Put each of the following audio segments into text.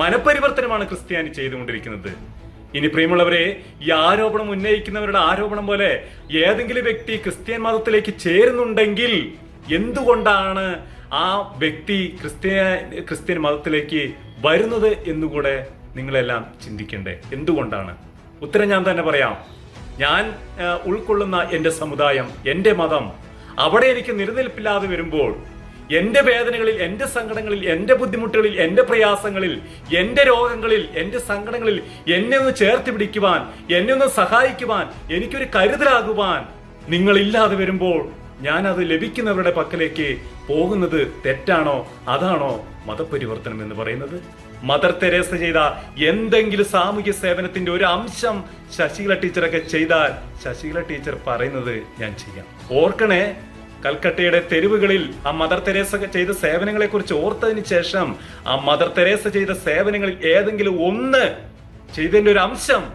മനപരിവർത്തനമാണ് ക്രിസ്ത്യാനി ചെയ്തുകൊണ്ടിരിക്കുന്നത്. ഇനി പ്രിയമുള്ളവരെ ഈ ആരോപണം ഉന്നയിക്കുന്നവരുടെ ആരോപണം പോലെ ഏതെങ്കിലും വ്യക്തി ക്രിസ്ത്യൻ മതത്തിലേക്ക് ചേരുന്നുണ്ടെങ്കിൽ എന്തുകൊണ്ടാണ് ആ വ്യക്തി ക്രിസ്ത്യ ക്രിസ്ത്യൻ മതത്തിലേക്ക് വരുന്നത് എന്നുകൂടെ നിങ്ങളെല്ലാം ചിന്തിക്കണ്ടേ? എന്തുകൊണ്ടാണ്? ഉത്തരം ഞാൻ തന്നെ പറയാം. ഞാൻ ഉൾക്കൊള്ളുന്ന എന്റെ സമുദായം എന്റെ മതം അവിടെ എനിക്ക് നിലനിൽപ്പില്ലാതെ വരുമ്പോൾ എന്റെ വേദനകളിൽ എന്റെ സങ്കടങ്ങളിൽ എന്റെ ബുദ്ധിമുട്ടുകളിൽ എന്റെ പ്രയാസങ്ങളിൽ എന്റെ രോഗങ്ങളിൽ എന്റെ സങ്കടങ്ങളിൽ എന്നെ ഒന്ന് ചേർത്ത് പിടിക്കുവാൻ എന്നെ ഒന്ന് സഹായിക്കുവാൻ എനിക്കൊരു കരുതലാകുവാൻ നിങ്ങളില്ലാതെ വരുമ്പോൾ ഞാൻ അത് ലഭിക്കുന്നവരുടെ പക്കലേക്ക് പോകുന്നത് തെറ്റാണോ അതാണോ മതപരിവർത്തനം എന്ന് പറയുന്നത്? മദർ തെരേസ ചെയ്ത എന്തെങ്കിലും സാമൂഹ്യ സേവനത്തിന്റെ ഒരു അംശം ശശികല ടീച്ചറൊക്കെ ചെയ്താൽ ശശികല ടീച്ചർ പറയുന്നത് ഞാൻ ചെയ്യാം. ഓർക്കണേ കൽക്കട്ടയുടെ തെരുവുകളിൽ ആ മദർ തെരേസ ചെയ്ത സേവനങ്ങളെ കുറിച്ച് ഓർത്തതിന് ശേഷം ആ മദർ തെരേസ ചെയ്ത സേവനങ്ങളിൽ ഏതെങ്കിലും ഒന്ന് ചെയ്തതിന്റെ ഒരു അംശം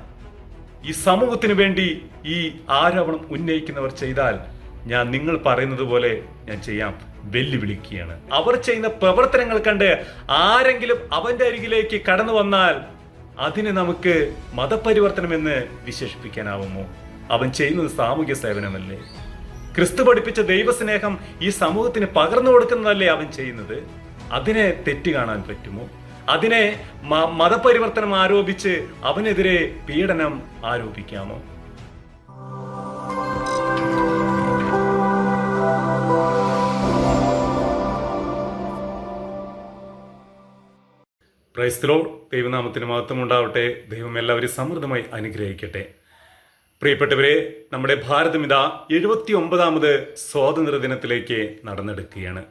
ഈ സമൂഹത്തിന് വേണ്ടി ഈ ആരോപണം ഉന്നയിക്കുന്നവർ ചെയ്താൽ ഞാൻ നിങ്ങൾ പറയുന്നത് പോലെ ഞാൻ ചെയ്യാം വെല്ലുവിളിക്കുകയാണ്. അവർ ചെയ്യുന്ന പ്രവർത്തനങ്ങൾ കണ്ട് ആരെങ്കിലും അവന്റെ അരികിലേക്ക് കടന്നു വന്നാൽ അതിനെ നമുക്ക് മതപരിവർത്തനം എന്ന് വിശേഷിപ്പിക്കാനാവുമോ? അവൻ ചെയ്യുന്നത് സാമൂഹ്യ സേവനമല്ലേ? ക്രിസ്തു പഠിപ്പിച്ച ദൈവസ്നേഹം ഈ സമൂഹത്തിന് പകർന്നു കൊടുക്കുന്നതല്ലേ അവൻ ചെയ്യുന്നത്? അതിനെ തെറ്റ് കാണാൻ പറ്റുമോ? അതിനെ മതപരിവർത്തനം ആരോപിച്ച് അവനെതിരെ പീഡനം ആരോപിക്കാമോ? ക്രൈസ്തലോ ദൈവനാമത്തിന് മഹത്വം ഉണ്ടാവട്ടെ ദൈവം എല്ലാവരും സമൃദ്ധമായി അനുഗ്രഹിക്കട്ടെ. പ്രിയപ്പെട്ടവരെ നമ്മുടെ ഭാരതം ഇതാ എഴുപത്തി ഒമ്പതാമത് സ്വാതന്ത്ര്യ ദിനത്തിലേക്ക് നടന്നെടുക്കുകയാണ്.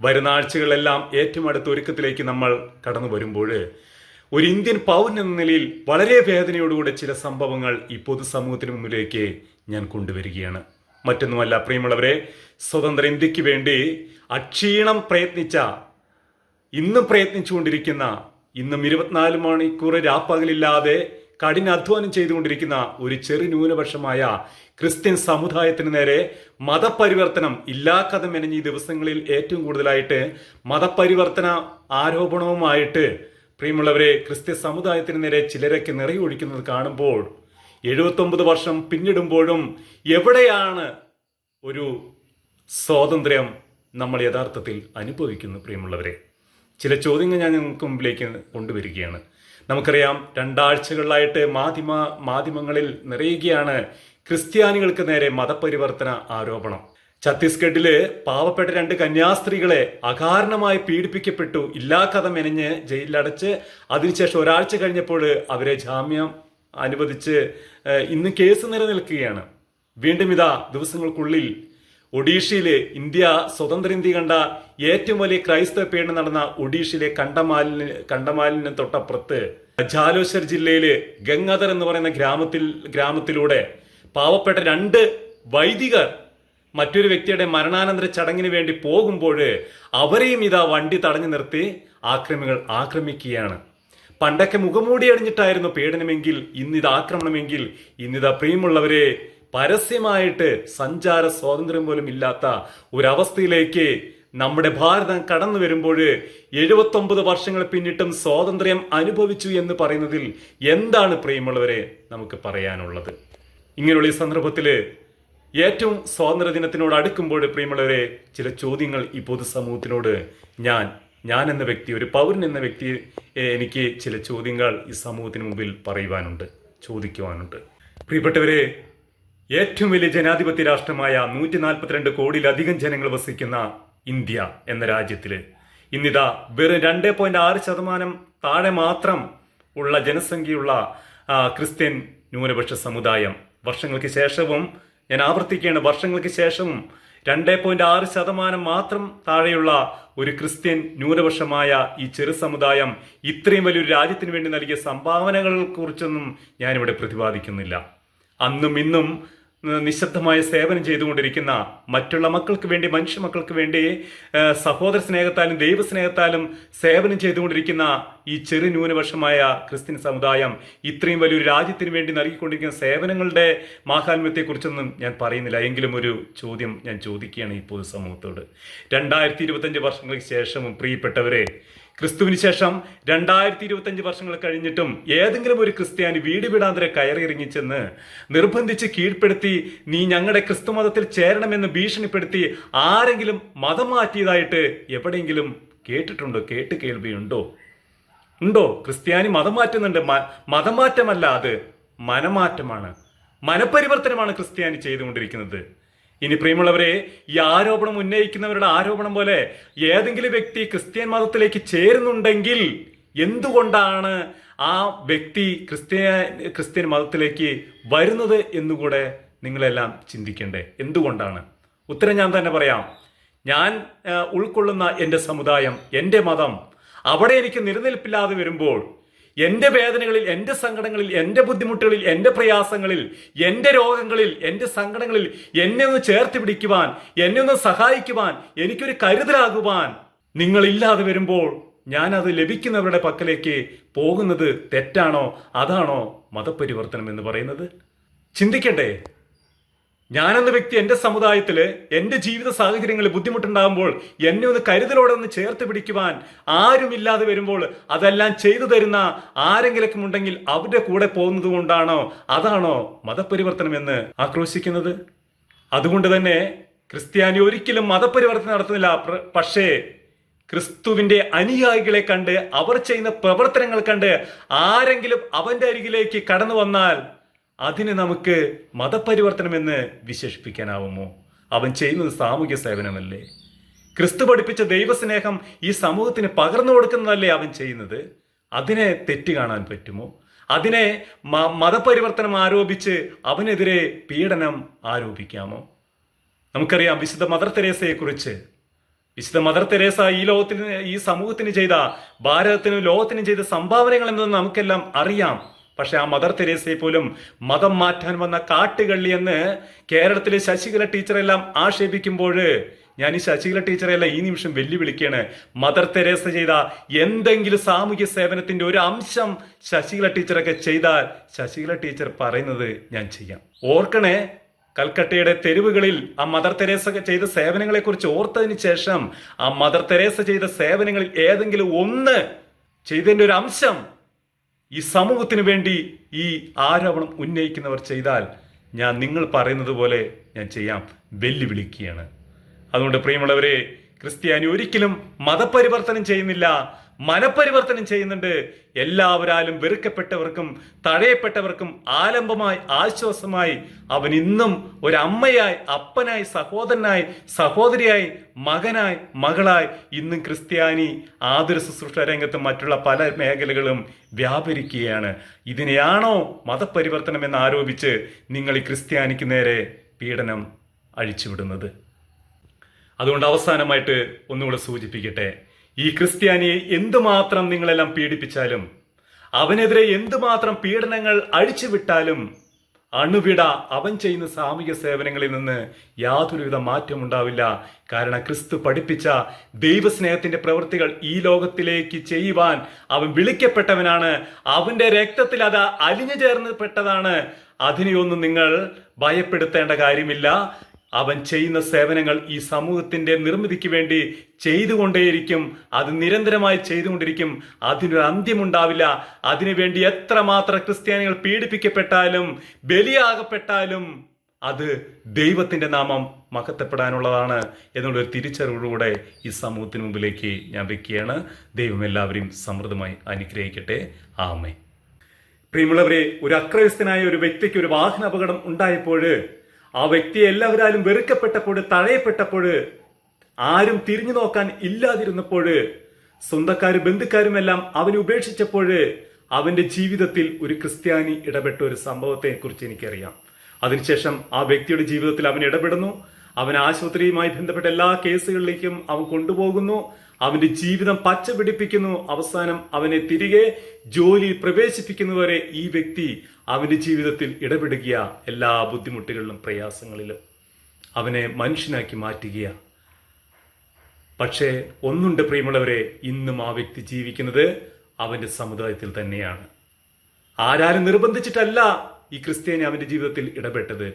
വരുന്ന ആഴ്ചകളെല്ലാം ഏറ്റവും അടുത്ത ഒരുക്കത്തിലേക്ക് നമ്മൾ കടന്നു വരുമ്പോൾ ഒരു ഇന്ത്യൻ പൗരൻ എന്ന നിലയിൽ വളരെ വേദനയോടുകൂടെ ചില സംഭവങ്ങൾ ഈ പൊതുസമൂഹത്തിന് മുന്നിലേക്ക് ഞാൻ കൊണ്ടുവരികയാണ്. മറ്റൊന്നുമല്ല പ്രിയമുള്ളവരെ സ്വതന്ത്ര ഇന്ത്യയ്ക്ക് വേണ്ടി അക്ഷീണം പ്രയത്നിച്ച ഇന്നും പ്രയത്നിച്ചുകൊണ്ടിരിക്കുന്ന ഇന്നും ഇരുപത്തിനാല് മണിക്കൂർ രാപ്പകലില്ലാതെ കഠിനാധ്വാനം ചെയ്തുകൊണ്ടിരിക്കുന്ന ഒരു ചെറു ന്യൂനപക്ഷമായ ക്രിസ്ത്യൻ സമുദായത്തിന് നേരെ മതപരിവർത്തനം ഇല്ലാ കഥ മെനഞ്ഞ ഈ ദിവസങ്ങളിൽ ഏറ്റവും കൂടുതലായിട്ട് മതപരിവർത്തന ആരോപണവുമായിട്ട് പ്രിയമുള്ളവരെ ക്രിസ്ത്യ സമുദായത്തിന് നേരെ ചിലരൊക്കെ നിറയൊഴിക്കുന്നത് കാണുമ്പോൾ എഴുപത്തൊമ്പത് വർഷം പിന്നിടുമ്പോഴും എവിടെയാണ് ഒരു സ്വാതന്ത്ര്യം നമ്മൾ യഥാർത്ഥത്തിൽ അനുഭവിക്കുന്നു പ്രിയമുള്ളവരെ? ചില ചോദ്യങ്ങൾ ഞാൻ നിങ്ങൾക്ക് മുമ്പിലേക്ക് കൊണ്ടുവരികയാണ്. നമുക്കറിയാം രണ്ടാഴ്ചകളിലായിട്ട് മാധ്യമ മാധ്യമങ്ങളിൽ നിറയുകയാണ് ക്രിസ്ത്യാനികൾക്ക് നേരെ മതപരിവർത്തന ആരോപണം. ഛത്തീസ്ഗഡിൽ പാവപ്പെട്ട രണ്ട് കന്യാസ്ത്രീകളെ അകാരണമായി പീഡിപ്പിക്കപ്പെട്ടു. ഇല്ലാ കഥ മെനഞ്ഞ് ജയിലിലടച്ച് അതിനുശേഷം ഒരാഴ്ച കഴിഞ്ഞപ്പോൾ അവരെ ജാമ്യം അനുവദിച്ച് ഇന്ന് കേസ് നിലനിൽക്കുകയാണ്. വീണ്ടും ഇതാ ദിവസങ്ങൾക്കുള്ളിൽ ഒഡീഷയിലെ ഇന്ത്യ സ്വതന്ത്ര ഇന്ത്യ കണ്ട ഏറ്റവും വലിയ ക്രൈസ്തവ പേരിന് നടന്ന ഒഡീഷയിലെ കണ്ടമാലിന് കണ്ടമാലിന് തൊട്ടപ്പുറത്ത് ജാലോശ്വർ ജില്ലയിലെ ഗംഗാധർ എന്ന് പറയുന്ന ഗ്രാമത്തിൽ ഗ്രാമത്തിലൂടെ പാവപ്പെട്ട രണ്ട് വൈദികർ മറ്റൊരു വ്യക്തിയുടെ മരണാനന്തര ചടങ്ങിന് വേണ്ടി പോകുമ്പോൾ അവരെയും ഇതാ വണ്ടി തടഞ്ഞു നിർത്തി ആക്രമികൾ ആക്രമിക്കുകയാണ്. പണ്ടൊക്കെ മുഖമൂടി അടിഞ്ഞിട്ടായിരുന്നു പീഡനമെങ്കിൽ ഇന്നിത് ആക്രമണമെങ്കിൽ ഇന്നിതാ പ്രിയമുള്ളവരെ പരസ്യമായിട്ട് സഞ്ചാര സ്വാതന്ത്ര്യം പോലും ഇല്ലാത്ത ഒരവസ്ഥയിലേക്ക് നമ്മുടെ ഭാരതം കടന്നു വരുമ്പോൾ എഴുപത്തൊമ്പത് വർഷങ്ങൾ പിന്നിട്ടും സ്വാതന്ത്ര്യം അനുഭവിച്ചു എന്ന് പറയുന്നതിൽ എന്താണ് പ്രിയമുള്ളവരെ നമുക്ക് പറയാനുള്ളത്? ഇങ്ങനെയുള്ള ഈ സന്ദർഭത്തിൽ ഏറ്റവും സ്വാതന്ത്ര്യ ദിനത്തിനോട് അടുക്കുമ്പോൾ പ്രിയമുള്ളവരെ ചില ചോദ്യങ്ങൾ ഈ പൊതുസമൂഹത്തിനോട് ഞാൻ ഞാൻ എന്ന വ്യക്തി ഒരു പൗരൻ എന്ന വ്യക്തി എനിക്ക് ചില ചോദ്യങ്ങൾ ഈ സമൂഹത്തിന് മുമ്പിൽ പറയുവാനുണ്ട് ചോദിക്കുവാനുണ്ട്. പ്രിയപ്പെട്ടവരെ ഏറ്റവും വലിയ ജനാധിപത്യ രാഷ്ട്രമായ നൂറ്റി നാൽപ്പത്തിരണ്ട് കോടിയിലധികം ജനങ്ങൾ വസിക്കുന്ന ഇന്ത്യ എന്ന രാജ്യത്തിൽ ഇന്നിതാ വെറും രണ്ട് പോയിന്റ് ആറ് ശതമാനം താഴെ മാത്രം ഉള്ള ജനസംഖ്യയുള്ള ക്രിസ്ത്യൻ ന്യൂനപക്ഷ സമുദായം. വർഷങ്ങൾക്ക് ശേഷവും ഞാൻ ആവർത്തിക്കുകയാണ് വർഷങ്ങൾക്ക് ശേഷവും രണ്ട് പോയിന്റ് ആറ് ശതമാനം മാത്രം താഴെയുള്ള ഒരു ക്രിസ്ത്യൻ ന്യൂനപക്ഷമായ ഈ ചെറു സമുദായം ഇത്രയും വലിയൊരു രാജ്യത്തിന് വേണ്ടി നൽകിയ സംഭാവനകളെ കുറിച്ചൊന്നും ഞാനിവിടെ പ്രതിപാദിക്കുന്നില്ല. അന്നും ഇന്നും നിശബ്ദമായ സേവനം ചെയ്തുകൊണ്ടിരിക്കുന്ന മറ്റുള്ള മക്കൾക്ക് വേണ്ടി മനുഷ്യ മക്കൾക്ക് വേണ്ടി സഹോദര സ്നേഹത്താലും ദൈവസ്നേഹത്താലും സേവനം ചെയ്തുകൊണ്ടിരിക്കുന്ന ഈ ചെറു ന്യൂനപക്ഷമായ ക്രിസ്ത്യൻ സമുദായം ഇത്രയും വലിയൊരു രാജ്യത്തിന് വേണ്ടി നൽകിക്കൊണ്ടിരിക്കുന്ന സേവനങ്ങളുടെ മാഹാത്മ്യത്തെക്കുറിച്ചൊന്നും ഞാൻ പറയുന്നില്ല. എങ്കിലും ഒരു ചോദ്യം ഞാൻ ചോദിക്കുകയാണ് ഈ പൊതുസമൂഹത്തോട്. രണ്ടായിരത്തി ഇരുപത്തഞ്ച് വർഷങ്ങൾക്ക് ശേഷവും പ്രിയപ്പെട്ടവരെ ക്രിസ്തുവിന് ശേഷം രണ്ടായിരത്തി ഇരുപത്തഞ്ച് വർഷങ്ങൾ കഴിഞ്ഞിട്ടും ഏതെങ്കിലും ഒരു ക്രിസ്ത്യാനി വീട് വീടാന്തരെ കയറി ഇറങ്ങിച്ചെന്ന് നിർബന്ധിച്ച് കീഴ്പ്പെടുത്തി നീ ഞങ്ങളുടെ ക്രിസ്തു മതത്തിൽ ചേരണമെന്ന് ഭീഷണിപ്പെടുത്തി ആരെങ്കിലും മതം മാറ്റിയതായിട്ട് എവിടെയെങ്കിലും കേട്ടിട്ടുണ്ടോ? കേട്ട് കേൾവിയുണ്ടോ? ഉണ്ടോ? ക്രിസ്ത്യാനി മതം മാറ്റുന്നുണ്ട്. മതമാറ്റമല്ല അത് മനമാറ്റമാണ്. മനപരിവർത്തനമാണ് ക്രിസ്ത്യാനി ചെയ്തുകൊണ്ടിരിക്കുന്നത്. ഇനി പ്രിയമുള്ളവരെ ഈ ആരോപണം ഉന്നയിക്കുന്നവരുടെ ആരോപണം പോലെ ഏതെങ്കിലും വ്യക്തി ക്രിസ്ത്യൻ മതത്തിലേക്ക് ചേരുന്നുണ്ടെങ്കിൽ എന്തുകൊണ്ടാണ് ആ വ്യക്തി ക്രിസ്ത്യ ക്രിസ്ത്യൻ മതത്തിലേക്ക് വരുന്നത് എന്നുകൂടെ നിങ്ങളെല്ലാം ചിന്തിക്കണ്ടേ? എന്തുകൊണ്ടാണ്? ഉത്തരം ഞാൻ തന്നെ പറയാം. ഞാൻ ഉൾക്കൊള്ളുന്ന എന്റെ സമുദായം എന്റെ മതം അവിടെ എനിക്ക് നിലനിൽപ്പില്ലാതെ വരുമ്പോൾ എന്റെ വേദനകളിൽ എന്റെ സങ്കടങ്ങളിൽ എന്റെ ബുദ്ധിമുട്ടുകളിൽ എന്റെ പ്രയാസങ്ങളിൽ എന്റെ രോഗങ്ങളിൽ എന്റെ സങ്കടങ്ങളിൽ എന്നെ ഒന്ന് ചേർത്ത് പിടിക്കുവാൻ എന്നെ ഒന്ന് സഹായിക്കുവാൻ എനിക്കൊരു കരുതലാകുവാൻ നിങ്ങളില്ലാതെ വരുമ്പോൾ ഞാൻ അത് ലഭിക്കുന്നവരുടെ പക്കലേക്ക് പോകുന്നത് തെറ്റാണോ അതാണോ മതപരിവർത്തനം എന്ന് പറയുന്നത്? ചിന്തിക്കണ്ടേ ഞാനെന്ന വ്യക്തി എന്റെ സമുദായത്തിൽ എന്റെ ജീവിത സാഹചര്യങ്ങളിൽ ബുദ്ധിമുട്ടുണ്ടാകുമ്പോൾ എന്നെ ഒന്ന് കരുതലോടെ ഒന്ന് ചേർത്ത് പിടിക്കുവാൻ ആരുമില്ലാതെ വരുമ്പോൾ അതെല്ലാം ചെയ്തു തരുന്ന ആരെങ്കിലും ഉണ്ടെങ്കിൽ അവരുടെ കൂടെ പോകുന്നത് കൊണ്ടാണോ? അതാണോ മതപരിവർത്തനം എന്ന് ആക്രോശിക്കുന്നത്? അതുകൊണ്ട് തന്നെ ക്രിസ്ത്യാനി ഒരിക്കലും മതപരിവർത്തനം നടത്തുന്നില്ല. പക്ഷേ ക്രിസ്തുവിന്റെ അനുയായികളെ കണ്ട് അവർ ചെയ്യുന്ന പ്രവർത്തനങ്ങൾ കണ്ട് ആരെങ്കിലും അവന്റെ അരികിലേക്ക് കടന്നു വന്നാൽ അതിന് നമുക്ക് മതപരിവർത്തനമെന്ന് വിശേഷിപ്പിക്കാനാവുമോ? അവൻ ചെയ്യുന്നത് സാമൂഹ്യ സേവനമല്ലേ? ക്രിസ്തു പഠിപ്പിച്ച ദൈവസ്നേഹം ഈ സമൂഹത്തിന് പകർന്നു കൊടുക്കുന്നതല്ലേ അവൻ ചെയ്യുന്നത്? അതിനെ തെറ്റ് കാണാൻ പറ്റുമോ? അതിനെ മതപരിവർത്തനം ആരോപിച്ച് അവനെതിരെ പീഡനം ആരോപിക്കാമോ? നമുക്കറിയാം വിശുദ്ധ മദർ തെരേസയെക്കുറിച്ച്. വിശുദ്ധ മദർ തെരേസ ഈ ലോകത്തിന് ഈ സമൂഹത്തിന് ചെയ്ത ഭാരതത്തിനും ലോകത്തിനും ചെയ്ത സംഭാവനകൾ എന്നത് നമുക്കെല്ലാം അറിയാം. പക്ഷെ ആ മദർ തെരേസയെ പോലും മതം മാറ്റാൻ വന്ന കാട്ടുകള്ളി എന്ന് കേരളത്തിലെ ശശികല ടീച്ചറെല്ലാം ആക്ഷേപിക്കുമ്പോൾ ഞാൻ ഈ ശശികല ടീച്ചറെല്ലാം ഈ നിമിഷം വെല്ലുവിളിക്കുകയാണ്. മദർ തെരേസ ചെയ്ത എന്തെങ്കിലും സാമൂഹ്യ സേവനത്തിന്റെ ഒരു അംശം ശശികല ടീച്ചറൊക്കെ ചെയ്താൽ ശശികല ടീച്ചർ പറയുന്നത് ഞാൻ ചെയ്യാം. ഓർക്കണേ കൽക്കട്ടയുടെ തെരുവുകളിൽ ആ മദർ തെരേസ ചെയ്ത സേവനങ്ങളെ കുറിച്ച് ഓർത്തതിന് ശേഷം ആ മദർ തെരേസ ചെയ്ത സേവനങ്ങളിൽ ഏതെങ്കിലും ഒന്ന് ചെയ്തതിന്റെ ഒരു അംശം ഈ സമൂഹത്തിന് വേണ്ടി ഈ ആരോപണം ഉന്നയിക്കുന്നവർ ചെയ്താൽ ഞാൻ നിങ്ങൾ പറയുന്നത് പോലെ ഞാൻ ചെയ്യാം വെല്ലുവിളിക്കുകയാണ്. അതുകൊണ്ട് പ്രിയമുള്ളവരെ ക്രിസ്ത്യാനി ഒരിക്കലും മതപരിവർത്തനം ചെയ്യുന്നില്ല. മനപരിവർത്തനം ചെയ്യുന്നുണ്ട്. എല്ലാവരാലും വെറുക്കപ്പെട്ടവർക്കും തഴയപ്പെട്ടവർക്കും ആലംബമായി ആശ്വാസമായി അവൻ ഇന്നും ഒരമ്മയായി അപ്പനായി സഹോദരനായി സഹോദരിയായി മകനായി മകളായി ഇന്നും ക്രിസ്ത്യാനി ആതുര ശുശ്രൂഷ രംഗത്ത് മറ്റുള്ള പല മേഖലകളും വ്യാപരിക്കുകയാണ്. ഇതിനെയാണോ മതപരിവർത്തനം എന്ന് ആരോപിച്ച് നിങ്ങൾ ഈ ക്രിസ്ത്യാനിക്ക് നേരെ പീഡനം അഴിച്ചുവിടുന്നത്? അതുകൊണ്ട് അവസാനമായിട്ട് ഒന്നുകൂടെ സൂചിപ്പിക്കട്ടെ. ഈ ക്രിസ്ത്യാനിയെ എന്തുമാത്രം നിങ്ങളെല്ലാം പീഡിപ്പിച്ചാലും അവനെതിരെ എന്തുമാത്രം പീഡനങ്ങൾ അഴിച്ചുവിട്ടാലും അണുവിട അവൻ ചെയ്യുന്ന സാമൂഹിക സേവനങ്ങളിൽ നിന്ന് യാതൊരുവിധ മാറ്റം ഉണ്ടാവില്ല കാരണം ക്രിസ്തു പഠിപ്പിച്ച ദൈവസ്നേഹത്തിന്റെ പ്രവൃത്തികൾ ഈ ലോകത്തിലേക്ക് ചെയ്യുവാൻ അവൻ വിളിക്കപ്പെട്ടവനാണ്. അവന്റെ രക്തത്തിൽ അത് അലിഞ്ഞു ചേർന്ന് പെട്ടതാണ്. അതിനെയൊന്നും നിങ്ങൾ ഭയപ്പെടുത്തേണ്ട കാര്യമില്ല. അവൻ ചെയ്യുന്ന സേവനങ്ങൾ ഈ സമൂഹത്തിന്റെ നിർമ്മിതിക്ക് വേണ്ടി ചെയ്തുകൊണ്ടേയിരിക്കും. അത് നിരന്തരമായി ചെയ്തുകൊണ്ടിരിക്കും. അതിനൊരു അന്ത്യമുണ്ടാവില്ല. അതിനുവേണ്ടി എത്രമാത്രം ക്രിസ്ത്യാനികൾ പീഡിപ്പിക്കപ്പെട്ടാലും ബലിയാകപ്പെട്ടാലും അത് ദൈവത്തിന്റെ നാമം മഹത്വപ്പെടാനുള്ളതാണ് എന്നുള്ളൊരു തിരിച്ചറിവോടുകൂടെ ഈ സമൂഹത്തിന് മുമ്പിലേക്ക് ഞാൻ വെക്കുകയാണ്. ദൈവം എല്ലാവരെയും സമൃദ്ധമായി അനുഗ്രഹിക്കട്ടെ. ആമേ പ്രിയമുള്ളവരെ ഒരു അക്രയസ്ഥനായ ഒരു വ്യക്തിക്ക് ഒരു വാഹന അപകടം ഉണ്ടായപ്പോൾ ആ വ്യക്തിയെ എല്ലാവരാലും വെറുക്കപ്പെട്ടപ്പോൾ തഴയപ്പെട്ടപ്പോൾ ആരും തിരിഞ്ഞു നോക്കാൻ ഇല്ലാതിരുന്നപ്പോൾ സ്വന്തക്കാരും ബന്ധുക്കാരും എല്ലാം അവനെ ഉപേക്ഷിച്ചപ്പോൾ അവന്റെ ജീവിതത്തിൽ ഒരു ക്രിസ്ത്യാനി ഇടപെട്ട ഒരു സംഭവത്തെ കുറിച്ച് എനിക്കറിയാം. അതിനുശേഷം ആ വ്യക്തിയുടെ ജീവിതത്തിൽ അവൻ ഇടപെടുന്നു. അവൻ ആശുപത്രിയുമായി ബന്ധപ്പെട്ട എല്ലാ കേസുകളിലേക്കും അവൻ കൊണ്ടുപോകുന്നു. അവന്റെ ജീവിതം പച്ച പിടിപ്പിക്കുന്നു. അവസാനം അവനെ തിരികെ ജോലി പ്രവേശിപ്പിക്കുന്നവരെ ഈ വ്യക്തി അവന്റെ ജീവിതത്തിൽ ഇടപെടുക എല്ലാ ബുദ്ധിമുട്ടുകളിലും പ്രയാസങ്ങളിലും അവനെ മനുഷ്യനാക്കി മാറ്റുക പക്ഷേ ഒന്നുണ്ട് പ്രിയമുള്ളവരെ ഇന്നും ആ വ്യക്തി ജീവിക്കുന്നത് അവന്റെ സമുദായത്തിൽ തന്നെയാണ്. ആരാരും നിർബന്ധിച്ചിട്ടല്ല ഈ ക്രിസ്ത്യാനി അവന്റെ ജീവിതത്തിൽ ഇടപെട്ടത്.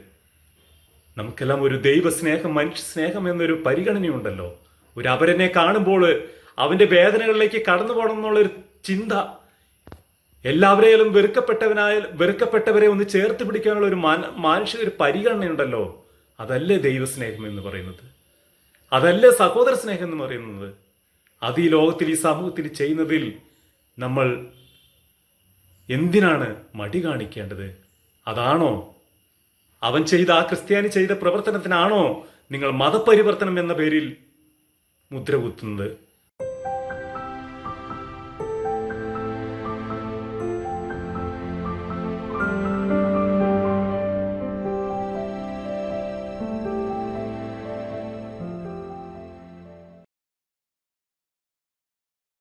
നമുക്കെല്ലാം ഒരു ദൈവ സ്നേഹം മനുഷ്യ സ്നേഹം എന്നൊരു പരിഗണനയുണ്ടല്ലോ. ഒരു അപരനെ കാണുമ്പോൾ അവന്റെ വേദനകളിലേക്ക് കടന്നു പോകണം എന്നുള്ളൊരു ചിന്ത. എല്ലാവരെയും വെറുക്കപ്പെട്ടവനായ വെറുക്കപ്പെട്ടവരെ ഒന്ന് ചേർത്ത് പിടിക്കാനുള്ള ഒരു മാന- മാനുഷിക ഒരു പരിഗണനയുണ്ടല്ലോ. അതല്ലേ ദൈവസ്നേഹം എന്ന് പറയുന്നത്? അതല്ലേ സഹോദര സ്നേഹം എന്ന് പറയുന്നത്? അത് ഈ ലോകത്തിൽ ഈ സമൂഹത്തിൽ ചെയ്യുന്നതിൽ നമ്മൾ എന്തിനാണ് മടി കാണിക്കേണ്ടത്? അതാണോ? അവൻ ചെയ്ത ആ ക്രിസ്ത്യാനി ചെയ്ത പ്രവർത്തനത്തിനാണോ നിങ്ങൾ മതപരിവർത്തനം എന്ന പേരിൽ ముద్ర గుర్తుంది.